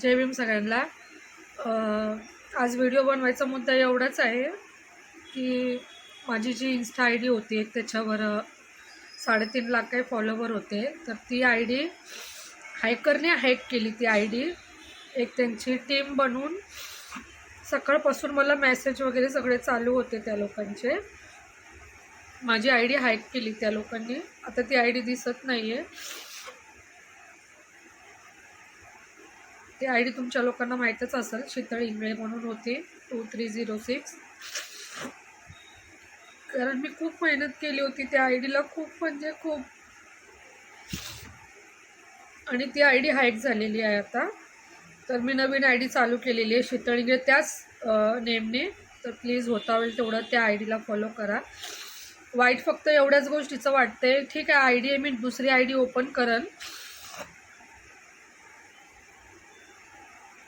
जय भीम सगळ्यांना. आज व्हिडिओ बनवायचा मुद्दा एवढाच आहे की माझी जी इन्स्टा आय डी होती एक त्याच्यावर साडेतीन लाख काही फॉलोवर होते. तर ती आय डी हॅकरने हॅक केली ती आय डी. एक त्यांची टीम बनवून सकाळपासून मला मेसेज वगैरे सगळे चालू होते त्या लोकांचे. माझी आय डी हॅक केली त्या लोकांनी. आता ती आय डी दिसत नाही आहे ती आय डी तुमच्या लोकांना माहीतच असेल शीतळ इंगळे म्हणून होती टू थ्री झिरो सिक्स कारण मी खूप मेहनत केली होती त्या आय डीला खूप म्हणजे खूप. आणि ती आय डी हाईट झालेली आहे आता. तर मी नवीन आय डी चालू केलेली आहे शीतळ इंगळे त्याच नेमने. तर प्लीज होता होईल तेवढं त्या आय डीला फॉलो करा. वाईट फक्त एवढ्याच गोष्टीचं वाटतंय. ठीक आहे आय डी आहे मी दुसरी आय डी ओपन करन.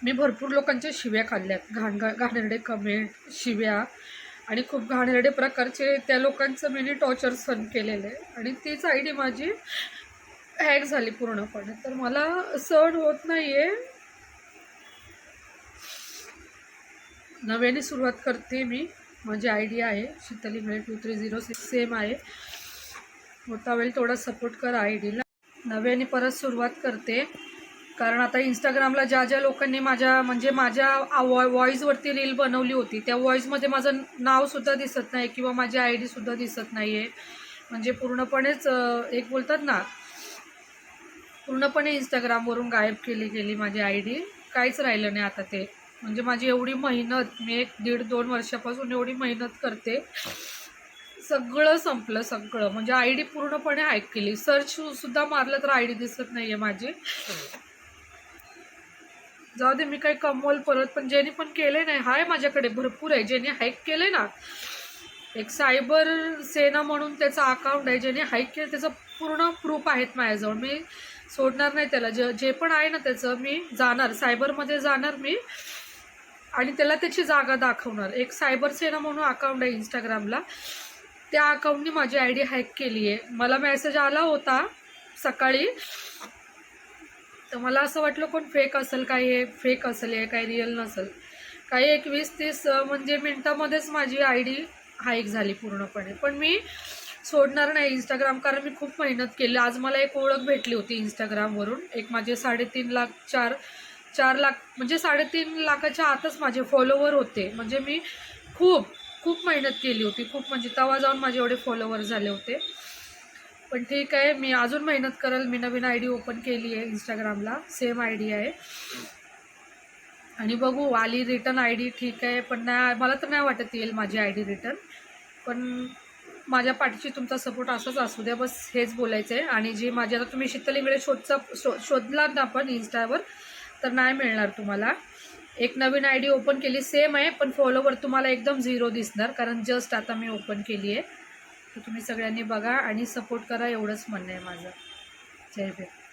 मी भरपूर लोकांच्या शिव्या खाल्ल्यात. घाण घाणेरडे कमेंट शिव्या आणि खूप घाणेरडे प्रकारचे त्या लोकांचं मी टॉर्चर सहन केलेलं आहे. आणि तीच आय डी माझी हॅक झाली पूर्णपणे. तर मला सहन होत नाही आहे नव्याने सुरुवात करते मी. माझी आय डी आहे शीतली मिळे two three zero six same आहे. होता वेळ थोडा सपोर्ट करा आय डीला नव्याने परत सुरुवात करते. कारण आता इंस्टाग्रामला ज्या ज्या लोकांनी माझ्या म्हणजे माझ्या वॉ व्हॉईसवरती रील बनवली होती त्या व्हॉईसमध्ये माझं नावसुद्धा दिसत नाही किंवा माझी आय डीसुद्धा दिसत नाही आहे म्हणजे पूर्णपणेच एक बोलतात ना पूर्णपणे इंस्टाग्रामवरून गायब केली गेली माझी आय डी काहीच राहिलं नाही आता ते. म्हणजे माझी एवढी मेहनत मी एक दीड दोन वर्षापासून एवढी मेहनत करते. सगळं संपलं सगळं. म्हणजे आय डी पूर्णपणे हायक केली. सर्च सुद्धा मारलं तर आय डी दिसत नाही आहे माझी. जाऊ दे मी काही कमवल परत पण ज्यांनी पण केले नाही हाय माझ्याकडे भरपूर आहे. ज्यांनी हाईक केले ना एक सायबर सेना म्हणून त्याचा अकाउंट आहे. ज्याने हाईक केलं त्याचं पूर्ण प्रूफ आहेत माझ्याजवळ. मी सोडणार नाही त्याला. जे जे पण आहे ना त्याचं मी जाणार. सायबरमध्ये जाणार मी. आणि त्याला त्याची जागा दाखवणार. एक सायबर सेना म्हणून अकाउंट आहे इंस्टाग्रामला त्या अकाउंटनी माझी आय डी हॅक केली आहे मला मेसेज आला होता सकाळी. तर मला असं वाटलं कोण फेक असेल काही हे फेक असेल हे काही रिअल नसेल. काही एक वीस तीस म्हणजे मिनटामध्येच माझी आय डी हाईक झाली पूर्णपणे. पण मी सोडणार नाही इंस्टाग्राम कारण मी खूप मेहनत केली. आज मला एक ओळख भेटली होती इंस्टाग्रामवरून एक माझे साडेतीन लाख चार चार लाख म्हणजे साडेतीन लाखाच्या आतच माझे फॉलोवर होते. म्हणजे मी खूप खूप मेहनत केली होती. खूप म्हणजे तवा जाऊन माझे एवढे फॉलोवर झाले होते. पण ठीक आहे मी अजून मेहनत करेल. मी नवीन आय डी ओपन केली आहे इंस्टाग्रामला सेम आय डी आहे. आणि बघू आली रिटर्न आय डी ठीक आहे पण नाही मला तर नाही वाटत येईल माझी आय डी रिटर्न पण माझ्या पाठीशी तुमचा सपोर्ट असाच असू द्या बस हेच बोलायचं आहे. आणि जी माझी आता तुम्ही शीतलीकडे शोधचा शो शोधलात ना आपण इन्स्टावर तर नाही मिळणार तुम्हाला. एक नवीन आय डी ओपन केली सेम आहे पण फॉलोवर तुम्हाला एकदम झिरो दिसणार कारण जस्ट आता मी ओपन केली आहे. तर तुम्ही सगळ्यांनी बघा आणि सपोर्ट करा एवढंच म्हणणं आहे माझं. जय भेट